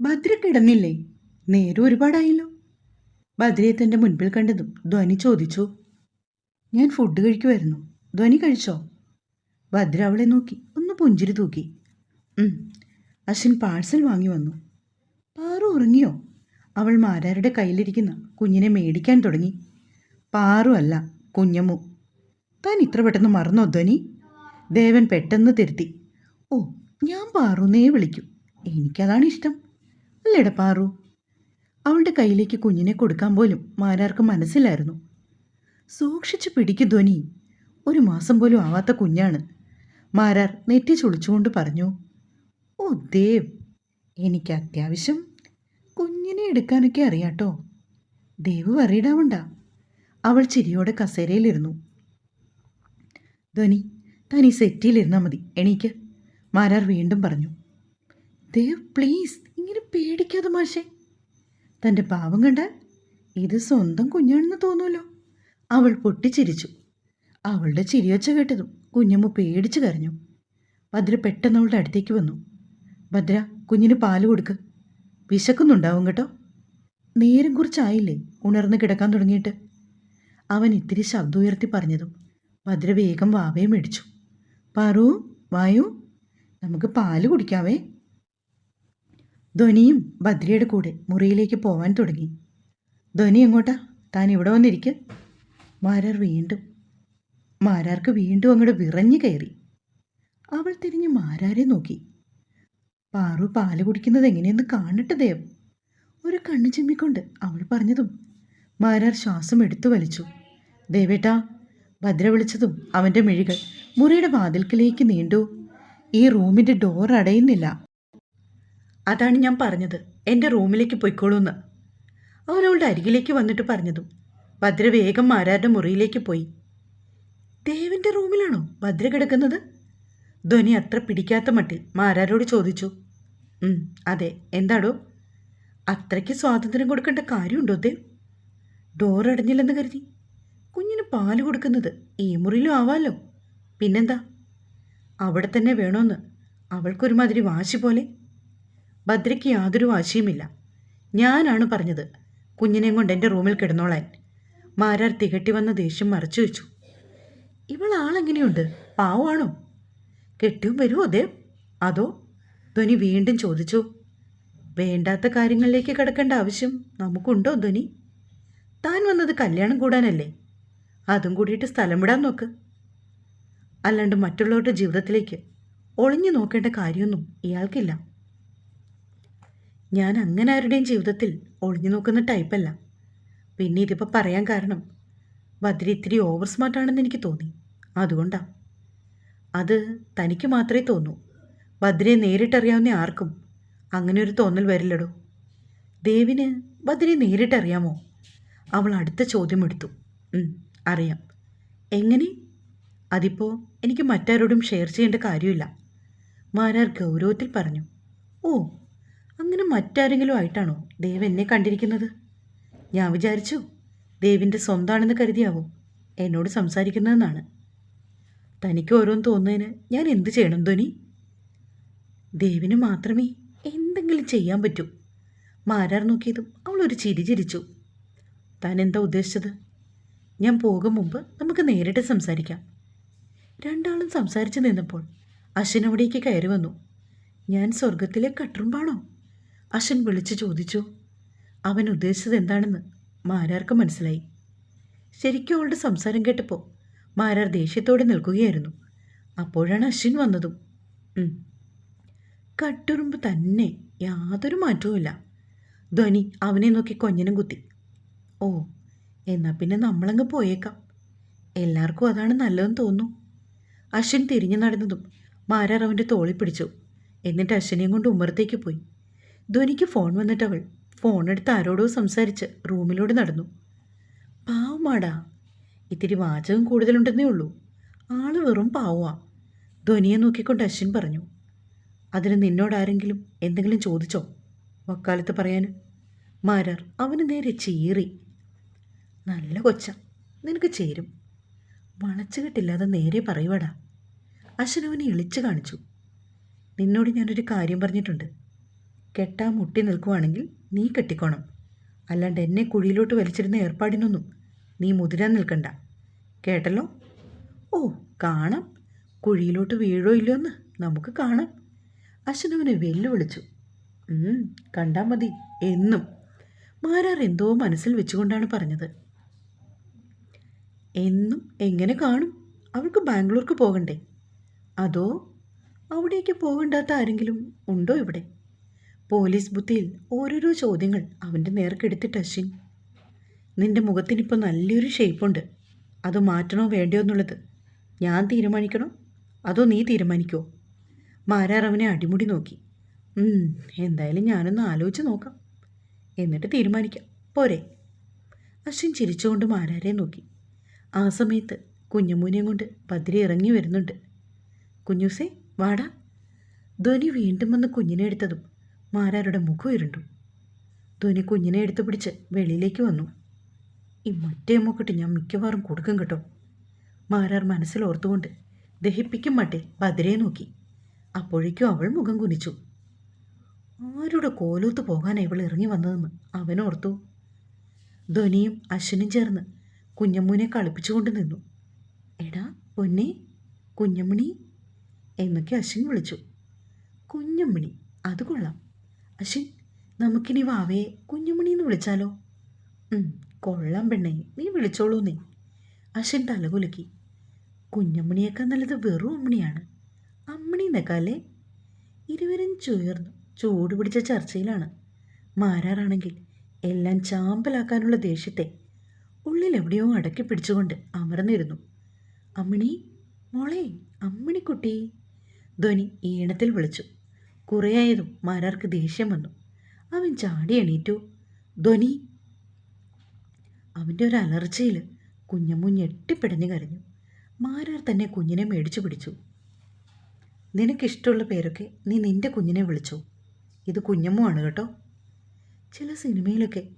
ഭദ്ര കിടന്നില്ലേ? നേരം ഒരുപാടായല്ലോ. ഭദ്രയെ തന്റെ മുൻപിൽ കണ്ടതും ധ്വനി ചോദിച്ചു. ഞാൻ ഫുഡ് കഴിക്കുമായിരുന്നു ധ്വനി കഴിച്ചോ? ഭദ്ര അവളെ നോക്കി ഒന്ന് പുഞ്ചിരി തൂക്കി. അശ്വിൻ പാഴ്സൽ വാങ്ങി വന്നു. പാറു ഉറങ്ങിയോ? അവൾ മാരാരുടെ കയ്യിലിരിക്കുന്ന കുഞ്ഞിനെ മേടിക്കാൻ തുടങ്ങി. പാറു അല്ല കുഞ്ഞമ്മു. താൻ ഇത്ര പെട്ടെന്ന് മറന്നോ ധ്വനി? ദേവൻ പെട്ടെന്ന് തിരുത്തി. ഓ ഞാൻ പാറുന്നേ വിളിക്കും. എനിക്കതാണ് ഇഷ്ടം. അല്ലേടാ പാറു. അവളുടെ കയ്യിലേക്ക് കുഞ്ഞിനെ കൊടുക്കാൻ പോലും മാരാർക്ക് മനസ്സിലായിരുന്നു സൂക്ഷിച്ചു പിടിക്കു ധ്വനി. ഒരു മാസം പോലും ആവാത്ത കുഞ്ഞാണ്. മാരാർ നെറ്റി ചുളിച്ചുകൊണ്ട് പറഞ്ഞു ഓ ദേവ് എനിക്ക് അത്യാവശ്യം കുഞ്ഞിനെ എടുക്കാനൊക്കെ അറിയാട്ടോ. ദേവ് വറിയിടാവണ്ട. അവൾ ചിരിയോടെ കസേരയിലിരുന്നു. ധ്വനി താൻ ഈ സെറ്റിയിലിരുന്നാൽ മതി. എണീക്ക്. മാരാർ വീണ്ടും പറഞ്ഞു ദേവ് പ്ലീസ്. ഇങ്ങനെ പേടിക്കാതെ മാഷേ. തന്റെ പാവം കണ്ടാൽ ഇത് സ്വന്തം കുഞ്ഞാണെന്ന് തോന്നുമല്ലോ. അവൾ പൊട്ടിച്ചിരിച്ചു. അവളുടെ ചിരിയൊച്ച കേട്ടതും കുഞ്ഞമ്മ പേടിച്ചു കരഞ്ഞു. ഭദ്ര പെട്ടെന്ന് അവളുടെ അടുത്തേക്ക് വന്നു. ഭദ്ര കുഞ്ഞിന് പാൽ കൊടുക്ക്. വിശക്കുന്നുണ്ടാവും കേട്ടോ. നേരം കുറിച്ചായില്ലേ ഉണർന്ന് കിടക്കാൻ തുടങ്ങിയിട്ട്. അവൻ ഇത്തിരി ശബ്ദം ഉയർത്തി പറഞ്ഞതും ഭദ്ര വേഗം വാവയെ മേടിച്ചു. പറു വായു നമുക്ക് പാൽ കുടിക്കാവേ. ധ്വനിയും ഭദ്രയുടെ കൂടെ മുറിയിലേക്ക് പോവാൻ തുടങ്ങി. ധ്വനി എങ്ങോട്ടാ? താൻ ഇവിടെ വന്നിരിക്ക. മാരാർ വീണ്ടും മാരാർക്ക് വീണ്ടും അങ്ങോട്ട് വിറഞ്ഞു കയറി. അവൾ തിരിഞ്ഞ് മാരാരെ നോക്കി. പാറു പാൽ കുടിക്കുന്നത് എങ്ങനെയെന്ന് കാണട്ടെ ദേവ് ഒരു കണ്ണു ചിമ്മിക്കൊണ്ട് അവൾ പറഞ്ഞതും മാരാർ ശ്വാസം എടുത്തു വലിച്ചു. ദേവേട്ടാ ഭദ്ര വിളിച്ചതും അവന്റെ മിഴികൾ മുറിയുടെ വാതിൽക്കിലേക്ക് നീണ്ടു. ഈ റൂമിന്റെ ഡോർ അടയുന്നില്ല. അതാണ് ഞാൻ പറഞ്ഞത്. എന്റെ റൂമിലേക്ക് പൊയ്ക്കോളൂന്ന്. അവൻ അവളുടെ അരികിലേക്ക് വന്നിട്ട് പറഞ്ഞതും ഭദ്ര വേഗം മാരാരുടെ മുറിയിലേക്ക് പോയി. ദേവിന്റെ റൂമിലാണോ ഭദ്ര കിടക്കുന്നത്? ധ്വനി അത്ര പിടിക്കാത്ത മട്ടിൽ മാരാരോട് ചോദിച്ചു. അതെ എന്താടോ? അത്രയ്ക്ക് സ്വാതന്ത്ര്യം കൊടുക്കേണ്ട കാര്യമുണ്ടോ ദേവ് ഡോർ അടഞ്ഞില്ലെന്ന് കരുതി. കുഞ്ഞിന് പാൽ കൊടുക്കുന്നത് ഈ മുറിയിലും ആവാലോ? പിന്നെന്താ? അവിടെ തന്നെ വേണോന്ന്. അവൾക്കൊരുമാതിരി വാശി പോലെ. ഭദ്രയ്ക്ക് യാതൊരു വാശിയുമില്ല. ഞാനാണ് പറഞ്ഞത്. കുഞ്ഞിനെയും കൊണ്ട് എന്റെ റൂമിൽ കിടന്നോളാൻ. മാരാർ തികട്ടി വന്ന ദേഷ്യം മറച്ചു വെച്ചു. ഇവൾ ആളെങ്ങനെയുണ്ട്? പാവമാണോ? കെട്ടിയും വരുമോ അതേ? അതോ? ധ്വനി വീണ്ടും ചോദിച്ചു. വേണ്ടാത്ത കാര്യങ്ങളിലേക്ക് കിടക്കേണ്ട ആവശ്യം നമുക്കുണ്ടോ ധ്വനി? താൻ വന്നത് കല്യാണം കൂടാനല്ലേ? അതും കൂടിയിട്ട് സ്ഥലം വിടാൻ നോക്ക്. അല്ലാണ്ട് മറ്റുള്ളവരുടെ ജീവിതത്തിലേക്ക് ഒളിഞ്ഞു നോക്കേണ്ട കാര്യമൊന്നും ഇയാൾക്കില്ല. ഞാൻ അങ്ങനെ ആരുടെയും ജീവിതത്തിൽ ഒളിഞ്ഞു നോക്കുന്ന ടൈപ്പല്ല പിന്നെ ഇതിപ്പോൾ പറയാൻ കാരണം ബദ്രി ഇത്തിരി ഓവർ സ്മാർട്ടാണെന്ന് എനിക്ക് തോന്നി. അതുകൊണ്ടാ. അത് തനിക്ക് മാത്രമേ തോന്നൂ. ബദ്രിയെ നേരിട്ടറിയാവുന്ന ആർക്കും അങ്ങനെ ഒരു തോന്നൽ വരില്ലടോ. ദേവിന് ബദ്രിയെ നേരിട്ടറിയാമോ? അവൾ അടുത്ത ചോദ്യം എടുത്തു. അറിയാം. എങ്ങനെ? അതിപ്പോൾ എനിക്ക് മറ്റാരോടും ഷെയർ ചെയ്യേണ്ട കാര്യമില്ല. മാരാർ ഗൗരവത്തിൽ പറഞ്ഞു. ഓ അങ്ങനെ മറ്റാരെങ്കിലും ആയിട്ടാണോ ദേവ് എന്നെ കണ്ടിരിക്കുന്നത്? ഞാൻ വിചാരിച്ചു ദേവിന്റെ സ്വന്തമാണെന്ന് കരുതിയാവും എന്നോട് സംസാരിക്കുന്നതെന്നാണ്. തനിക്ക് ഓരോന്ന് തോന്നുന്നതിന് ഞാൻ എന്ത് ചെയ്യണം ധ്വനി ദേവിന് മാത്രമേ എന്തെങ്കിലും ചെയ്യാൻ പറ്റൂ. മാരാർ നോക്കിയതും അവളൊരു ചിരി ചിരിച്ചു. താൻ എന്താ ഉദ്ദേശിച്ചത്? ഞാൻ പോകും മുമ്പ് നമുക്ക് നേരിട്ട് സംസാരിക്കാം. രണ്ടാളും സംസാരിച്ചു നിന്നപ്പോൾ അശ്വിൻ അവിടേക്ക് കയറി വന്നു. ഞാൻ സ്വർഗത്തിലെ കട്ടുറുമ്പാണോ? അശ്വിൻ വിളിച്ചു ചോദിച്ചു. അവൻ ഉദ്ദേശിച്ചത് എന്താണെന്ന് മാരാർക്ക് മനസ്സിലായി. ശരിക്കും അവളുടെ സംസാരം കേട്ടപ്പോൾ മാരാർ ദേഷ്യത്തോടെ നിൽക്കുകയായിരുന്നു. അപ്പോഴാണ് അശ്വിൻ വന്നതും. കട്ടുറുമ്പ് തന്നെ യാതൊരു മാറ്റവുമില്ല ധ്വനി അവനെ നോക്കി കൊഞ്ഞനും കുത്തി. ഓ എന്നാൽ പിന്നെ നമ്മളങ്ങ് പോയേക്കാം. എല്ലാവർക്കും അതാണ് നല്ലതെന്ന് തോന്നുന്നു. അശ്വിൻ തിരിഞ്ഞു നടന്നതും മാരാർ അവന്റെ തോളിൽ പിടിച്ചു. എന്നിട്ട് അശ്വിനെയും കൊണ്ട് ഉമ്മറത്തേക്ക് പോയി. ധ്വനിക്ക് ഫോൺ വന്നിട്ടവൾ എടുത്ത് ആരോടോ സംസാരിച്ച് റൂമിലൂടെ നടന്നു. പാവമാടാ ഇത്തിരി വാചകം കൂടുതലുണ്ടെന്നേ ഉള്ളൂ. ആൾ വെറും പാവമാ. ധ്വനിയെ നോക്കിക്കൊണ്ട് അശ്വിൻ പറഞ്ഞു അതിന് നിന്നോടാരെങ്കിലും എന്തെങ്കിലും ചോദിച്ചോ? വക്കാലത്ത് പറയാൻ മാരാർ അവന് നേരെ ചീറി. നല്ല കൊച്ച നിനക്ക് ചേരും. വളച്ചുകെട്ടില്ലാതെ നേരെ പറയുവാടാ. അശ്വൻ അവനെ എളിച്ചു കാണിച്ചു. നിന്നോട് ഞാനൊരു കാര്യം പറഞ്ഞിട്ടുണ്ട്. കെട്ടാൻ മുട്ടി നിൽക്കുവാണെങ്കിൽ നീ കെട്ടിക്കോണം. അല്ലാണ്ട് എന്നെ കുഴിയിലോട്ട് വലിച്ചിരുന്ന ഏർപ്പാടിനൊന്നും നീ മുതിരാൻ നിൽക്കണ്ട. കേട്ടല്ലോ? ഓ കാണാം. കുഴിയിലോട്ട് വീഴോ ഇല്ലയോ എന്ന് നമുക്ക് കാണാം. അശ്വനവനെ വെല്ലുവിളിച്ചു. കണ്ടാൽ കണ്ടാ മതി. എന്നും. മാരാർ എന്തോ മനസ്സിൽ വെച്ചുകൊണ്ടാണ് പറഞ്ഞത്. എന്നും എങ്ങനെ കാണും? അവൾക്ക് ബാംഗ്ലൂർക്ക് പോകണ്ടേ? അതോ അവിടേക്ക് പോകണ്ടാത്ത ആരെങ്കിലും ഉണ്ടോ ഇവിടെ? പോലീസ് ബുദ്ധിയിൽ ഓരോരോ ചോദ്യങ്ങൾ അവന്റെ നേർക്കെടുത്തിട്ട് അശ്വിൻ. നിന്റെ മുഖത്തിനിപ്പോൾ നല്ലൊരു ഷേപ്പുണ്ട്. അത് മാറ്റണോ വേണ്ടയോ എന്നുള്ളത് ഞാൻ തീരുമാനിക്കണോ? അതോ നീ തീരുമാനിക്കോ? മാരാർ അവനെ അടിമുടി നോക്കി. "ഉം, എന്തായാലും ഞാനൊന്ന് ആലോചിച്ച് നോക്കാം. എന്നിട്ട് തീരുമാനിക്കാം. പോരെ. അശ്വിൻ ചിരിച്ചുകൊണ്ട് മാരാരെ നോക്കി. ആ സമയത്ത് കുഞ്ഞമ്മൂനെയും കൊണ്ട് ബദ്രി ഇറങ്ങി വരുന്നുണ്ട്. കുഞ്ഞൂസേ വാടാ. ധ്വനി വീണ്ടും വന്ന് കുഞ്ഞിനെ എടുത്തതും മാരാരുടെ മുഖം ഇരുണ്ടു. ധോനി കുഞ്ഞിനെ എടുത്തു പിടിച്ച് വെളിയിലേക്ക് വന്നു. ഈ മറ്റേ മുക്കിട്ട് ഞാൻ മിക്കവാറും കൊടുക്കും കേട്ടോ. മാരാർ മനസ്സിൽ ഓർത്തുകൊണ്ട് ദഹിപ്പിക്കും മട്ടെ ഭദ്രയെ നോക്കി. അപ്പോഴേക്കും അവൾ മുഖം കുനിച്ചു. ആരുടെ കോലൂത്ത് പോകാനാണ് ഇവൾ ഇറങ്ങി വന്നതെന്ന് അവനോർത്തു ധ്വനിയും അശ്വനും ചേർന്ന് കുഞ്ഞമ്മൂനെ കളിപ്പിച്ചുകൊണ്ട് നിന്നു. എടാ പൊന്നെ കുഞ്ഞമ്മണി എന്നൊക്കെ അശ്വിൻ വിളിച്ചു. കുഞ്ഞമ്മണി അത് കൊള്ളാം. അശ്വിൻ നമുക്കിനി വാവയെ കുഞ്ഞുമണി എന്ന് വിളിച്ചാലോ കൊള്ളാം പെണ്ണേ നീ വിളിച്ചോളൂ നീ അശ്വിൻ തലകുലുക്കി. കുഞ്ഞമ്മണിയേക്കാൾ നല്ലത് വെറും അമ്മണിയാണ്. അമ്മണി എന്നേക്കാല്ലേ ഇരുവരും ചേർന്നു ചൂട് പിടിച്ച ചർച്ചയിലാണ്. മാരാറാണെങ്കിൽ എല്ലാം ചാമ്പലാക്കാനുള്ള ദേഷ്യത്തെ ഉള്ളിൽ എവിടെയോ അടക്കി പിടിച്ചുകൊണ്ട് അമർന്നിരുന്നു. അമ്മിണി മോളെ അമ്മിണിക്കുട്ടി. ധ്വനി ഈണത്തിൽ വിളിച്ചു. കുറേയായതും മാരാർക്ക് ദേഷ്യം വന്നു. അവൻ ചാടി എണീറ്റു. ധ്വനി അവന്റെ ഒരു അലർച്ചയിൽ കുഞ്ഞമ്മു ഞെട്ടിപ്പിടഞ്ഞു കരഞ്ഞു. മാരാർ തന്നെ കുഞ്ഞിനെ മേടിച്ചു പിടിച്ചു. നിനക്കിഷ്ടമുള്ള പേരൊക്കെ നീ നിന്റെ കുഞ്ഞിനെ വിളിച്ചോ. ഇത് കുഞ്ഞമ്മു ആണ് കേട്ടോ. ചില സിനിമയിലൊക്കെ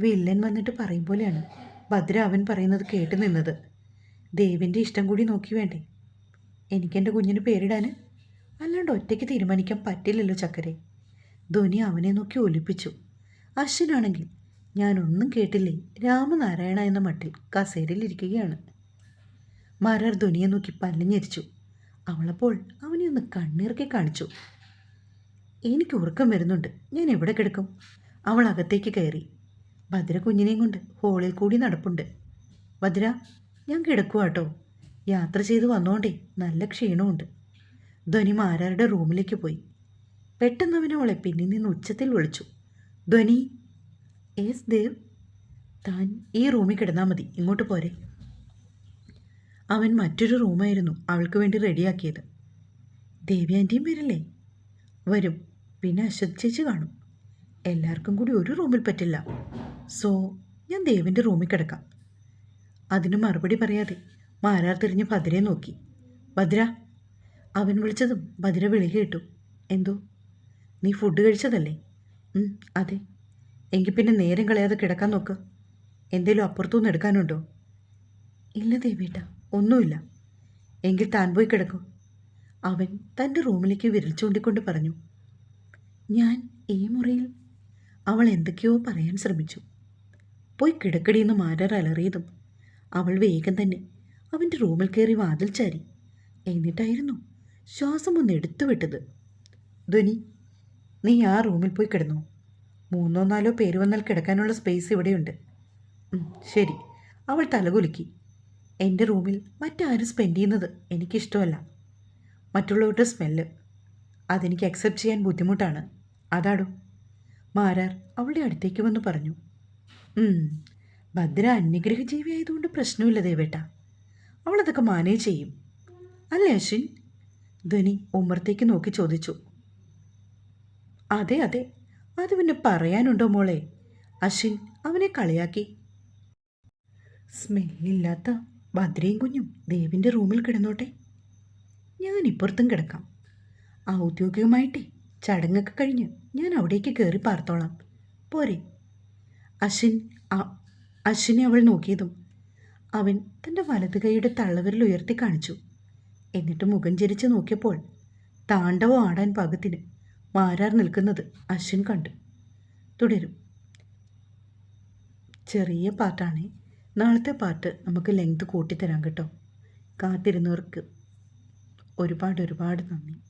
വില്ലൻ വന്നിട്ട് പറയും പോലെയാണ് ഭദ്ര അവൻ പറയുന്നത് കേട്ട് നിന്നത്. ദേവിന്റെ ഇഷ്ടം കൂടി നോക്കി വേണ്ടേ? എനിക്കെന്റെ കുഞ്ഞിന് പേരിടാൻ അല്ലാണ്ട് ഒറ്റയ്ക്ക് തീരുമാനിക്കാൻ പറ്റില്ലല്ലോ ചക്കരെ. ധ്വനി അവനെ നോക്കി ഒലിപ്പിച്ചു അശ്വിനാണെങ്കിൽ ഞാനൊന്നും കേട്ടില്ലേ? രാമനാരായണ എന്ന മട്ടിൽ കസേരയിലിരിക്കുകയാണ് മാരാർ ധ്വനിയെ നോക്കി പല്ലിഞ്ഞരിച്ചു. അവളപ്പോൾ അവനെ ഒന്ന് കണ്ണീർക്കി കാണിച്ചു. എനിക്ക് ഉറക്കം വരുന്നുണ്ട്. ഞാൻ എവിടെ കിടക്കും? അവൾ അകത്തേക്ക് കയറി. ഭദ്ര കുഞ്ഞിനെയും കൊണ്ട് ഹോളിൽ കൂടി നടപ്പുണ്ട്. ഭദ്ര ഞാൻ കിടക്കുവാട്ടോ. യാത്ര ചെയ്ത് വന്നോണ്ടേ നല്ല ക്ഷീണമുണ്ട്. ധ്വനി മാരാരുടെ റൂമിലേക്ക് പോയി? പെട്ടെന്ന് അവൻ അവളെ പിന്നിൽ നിന്ന് ഉച്ചത്തിൽ വിളിച്ചു. ധ്വനി ഏസ് ദേവ് താൻ ഈ റൂമിൽ കിടന്നാൽ മതി ഇങ്ങോട്ട് പോരെ. അവൻ മറ്റൊരു റൂമായിരുന്നു അവൾക്ക് വേണ്ടി റെഡിയാക്കിയത്. ദേവി ആന്റിയും വരില്ലേ? വരും പിന്നെ അശ്വത് ചേച്ചി കാണും. എല്ലാവർക്കും കൂടി ഒരു റൂമിൽ പറ്റില്ല. സോ ഞാൻ ദേവിന്റെ റൂമിൽ കിടക്കാം. അതിന് മറുപടി പറയാതെ മാരാർ തിരിഞ്ഞ് ഭദ്രയെ നോക്കി. ഭദ്ര അവൻ വിളിച്ചതും ഭദ്ര വിളി കേട്ടു. എന്തോ? നീ ഫുഡ് കഴിച്ചതല്ലേ? അതെ. എങ്കിൽ പിന്നെ നേരം കളയാതെ കിടക്കാൻ നോക്ക്. എന്തേലും അപ്പുറത്തുനിന്ന് എടുക്കാനുണ്ടോ? ഇല്ല ദേവേട്ട ഒന്നുമില്ല. എങ്കിൽ താൻ പോയി കിടക്കൂ. അവൻ തന്റെ റൂമിലേക്ക് വിരൽ ചൂണ്ടിക്കൊണ്ട് പറഞ്ഞു. ഞാൻ ഈ മുറിയിൽ അവൾ എന്തൊക്കെയോ പറയാൻ ശ്രമിച്ചു. പോയി കിടക്കടിയെന്ന് മാരാർ അലറിയതും അവൾ വേഗം തന്നെ അവന്റെ റൂമിൽ കയറി വാതിൽ ചാരി. എന്നിട്ടായിരുന്നു ശ്വാസം ഒന്ന് എടുത്തു വിട്ടത്. ധ്വനി നീ ആ റൂമിൽ പോയി കിടന്നു. മൂന്നോ നാലോ പേര് വന്നാൽ കിടക്കാനുള്ള സ്പേസ് ഇവിടെയുണ്ട്. ശരി. അവൾ തലകുലുക്കി. എന്റെ റൂമിൽ മറ്റാരും സ്പെൻഡ് ചെയ്യുന്നത് എനിക്കിഷ്ടമല്ല. മറ്റുള്ളവരുടെ സ്മെല്ല്. അതെനിക്ക് അക്സെപ്റ്റ് ചെയ്യാൻ ബുദ്ധിമുട്ടാണ്. അതാടോ? മാരാർ അവളുടെ അടുത്തേക്ക് വന്ന് പറഞ്ഞു. ഭദ്ര അന്യഗ്രഹ ജീവി ആയതുകൊണ്ട് പ്രശ്നമില്ല ദേവേട്ട. അവളതൊക്കെ മാനേജ് ചെയ്യും. അല്ലേ അശ്വിൻ? ധ്വനി ഉമ്മർത്തേക്ക് നോക്കി ചോദിച്ചു. അതെ അതെ. അത് പിന്നെ പറയാനുണ്ടോ മോളെ? അശ്വിൻ അവനെ കളിയാക്കി. സ്മെല്ലില്ലാത്ത ഭദ്രയും കുഞ്ഞും ദേവിന്റെ റൂമിൽ കിടന്നോട്ടെ. ഞാൻ ഇപ്പുറത്തും കിടക്കാം. ഔദ്യോഗികമായിട്ടേ ചടങ്ങൊക്കെ കഴിഞ്ഞ് ഞാൻ അവിടേക്ക് കയറി പാർത്തോളാം. പോരെ. അശ്വിൻ അശ്വിനെ അവൾ നോക്കിയതും അവൻ തന്റെ വലതു കൈയുടെ തള്ളവരിൽ ഉയർത്തി കാണിച്ചു. എന്നിട്ട് മുഖം ചിരിച്ചു നോക്കിയപ്പോൾ താണ്ഡവം ആടാൻ പാകത്തിന് മാരാർ നിൽക്കുന്നത് അശ്വിൻ കണ്ടു. തുടരും. ചെറിയ പാട്ടാണ്. നാളത്തെ പാട്ട് നമുക്ക് ലെങ്ത് കൂട്ടിത്തരാം കേട്ടോ. കാത്തിരുന്നവർക്ക് ഒരുപാട് ഒരുപാട് നന്ദി.